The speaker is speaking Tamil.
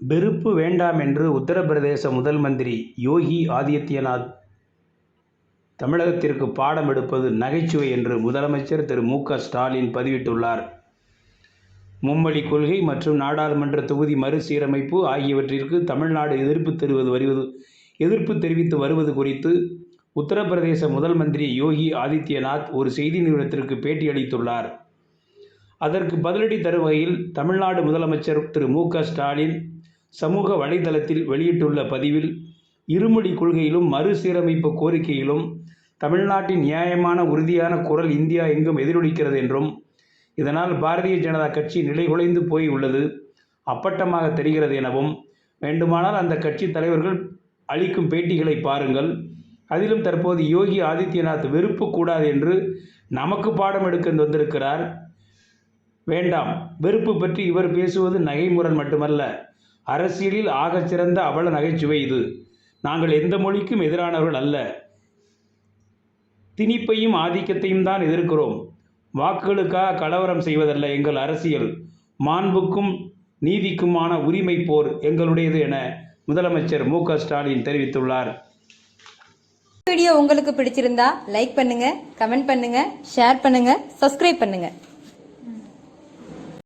வெறுப்பு வேண்டாம் என்று உத்தரப்பிரதேச முதல் மந்திரி யோகி ஆதித்யநாத் தமிழகத்திற்கு பாடம் எடுப்பது நகைச்சுவை என்று முதலமைச்சர் திரு மு க ஸ்டாலின் பதிவிட்டுள்ளார். மும்மொழி கொள்கை மற்றும் நாடாளுமன்ற தொகுதி மறுசீரமைப்பு ஆகியவற்றிற்கு தமிழ்நாடு எதிர்ப்பு தெரிவது வருவது எதிர்ப்பு தெரிவித்து வருவது குறித்து உத்தரப்பிரதேச முதல் மந்திரி யோகி ஆதித்யநாத் ஒரு செய்தி நிறுவனத்திற்கு பேட்டியளித்துள்ளார் அதற்கு பதிலடி தரும் வகையில் தமிழ்நாடு முதலமைச்சர் திரு மு க ஸ்டாலின் சமூக வலைதளத்தில் வெளியிட்டுள்ள பதிவில் இருமொழி கொள்கையிலும் மறுசீரமைப்பு கோரிக்கையிலும் தமிழ்நாட்டின் நியாயமான உறுதியான குரல் இந்தியா எங்கும் எதிரொலிக்கிறது என்றும் இதனால் பாரதிய ஜனதா கட்சி நிலைகுலைந்து போய் உள்ளது அப்பட்டமாக தெரிகிறது எனவும் வேண்டுமானால் அந்த கட்சி தலைவர்கள் அளிக்கும் பேட்டிகளை பாருங்கள். அதிலும் தற்போது யோகி ஆதித்யநாத் வெறுப்பு கூடாது என்று நமக்கு பாடம் எடுக்க வந்திருக்கிறார் வேண்டாம் வெறுப்பு பற்றி இவர் பேசுவது நகைமுரண் மட்டுமல்ல அரசியலில் ஆகச்சிறந்த அவல நகைச்சுவை இது. நாங்கள் எந்த மொழிக்கும் எதிரானவர்கள் அல்ல. திணிப்பையும் ஆதிக்கத்தையும் தான் எதிர்க்கிறோம். வாக்குகளுக்காக கலவரம் செய்வதல்ல எங்கள் அரசியல். மாண்புக்கும் நீதிக்குமான உரிமை போர் எங்களுடையது என முதலமைச்சர் மு க ஸ்டாலின் தெரிவித்துள்ளார். வீடியோ உங்களுக்கு பிடிச்சிருந்தா லைக் பண்ணுங்க கமெண்ட் பண்ணுங்க ஷேர் பண்ணுங்க சப்ஸ்கிரைப் பண்ணுங்க.